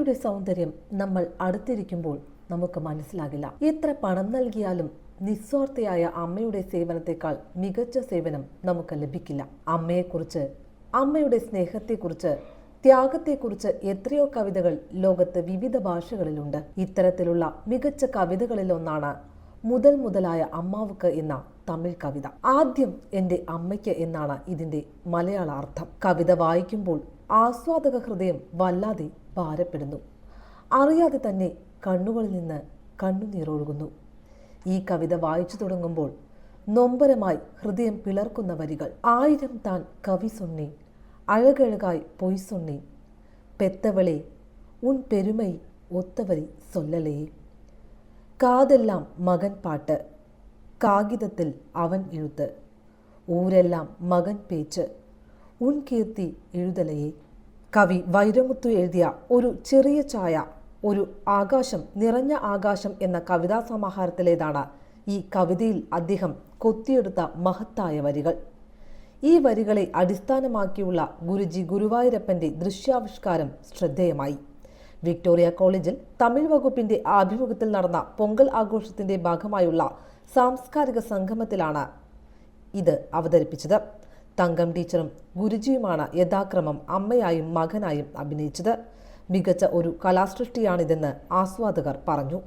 അമ്മയുടെ സൗന്ദര്യം നമ്മൾ അടുത്തിരിക്കുമ്പോൾ നമുക്ക് മനസ്സിലാകില്ല. എത്ര പണം നൽകിയാലും നിസ്വാർത്ഥയായ അമ്മയുടെ സേവനത്തെക്കാൾ മികച്ച സേവനം നമുക്ക് ലഭിക്കില്ല. അമ്മയെക്കുറിച്ച് അമ്മയുടെ സ്നേഹത്തെക്കുറിച്ച് ത്യാഗത്തെക്കുറിച്ച് എത്രയോ കവിതകൾ ലോകത്ത് വിവിധ ഭാഷകളിലുണ്ട്. ഇത്തരത്തിലുള്ള മികച്ച കവിതകളിലൊന്നാണ് മുതൽ മുതലായ അമ്മാവുക്ക് എന്ന തമിഴ് കവിത. ആദ്യം എന്റെ അമ്മയ്ക്ക് എന്നാണ് ഇതിന്റെ മലയാള അർത്ഥം. കവിത വായിക്കുമ്പോൾ ആസ്വാദക ഹൃദയം വല്ലാതെ ഭാരപ്പെടുന്നു. അറിയാതെ തന്നെ കണ്ണുകളിൽ നിന്ന് കണ്ണുനീറൊഴുകുന്നു ഈ കവിത വായിച്ചു തുടങ്ങുമ്പോൾ നൊമ്പരമായി ഹൃദയം പിളർക്കുന്ന വരികൾ. ആയിരം താൻ കവി സൊണ്ണി അഴകഴകായി പൊയ് സൊണ്ണി പെത്തവളെ ഉൻ പെരുമൈ ഒത്തവരി സൊല്ലലേ. കാതെല്ലാം മകൻ പാട്ട് കാഗിതത്തിൽ അവൻ എഴുത്ത്. ഊരെല്ലാം മകൻ പേച്ച് ഉൻ കീർത്തി എഴുതലയെ കവി വൈരമുത്തു എഴുതിയ ഒരു ചെറിയ ചായ ഒരു ആകാശം നിറഞ്ഞ ആകാശം എന്ന കവിതാ സമാഹാരത്തിലേതാണ് ഈ കവിതയിൽ അദ്ദേഹം കൊത്തിയെടുത്ത മഹത്തായ വരികൾ. ഈ വരികളെ അടിസ്ഥാനമാക്കിയുള്ള ഗുരുജി ഗുരുവായൂരപ്പന്റെ ദൃശ്യാവിഷ്കാരം ശ്രദ്ധേയമായി. വിക്ടോറിയ കോളേജിൽ തമിഴ് വകുപ്പിന്റെ ആഭിമുഖ്യത്തിൽ നടന്ന പൊങ്കൽ ആഘോഷത്തിന്റെ ഭാഗമായുള്ള സാംസ്കാരിക സംഗമത്തിലാണ് ഇത് അവതരിപ്പിച്ചത്. തങ്കം ടീച്ചറും ഗുരുജിയുമാണ് യഥാക്രമം അമ്മയായും മകനായും അഭിനയിച്ചത്. മികച്ച ഒരു കലാസൃഷ്ടിയാണിതെന്ന് ആസ്വാദകർ പറഞ്ഞു.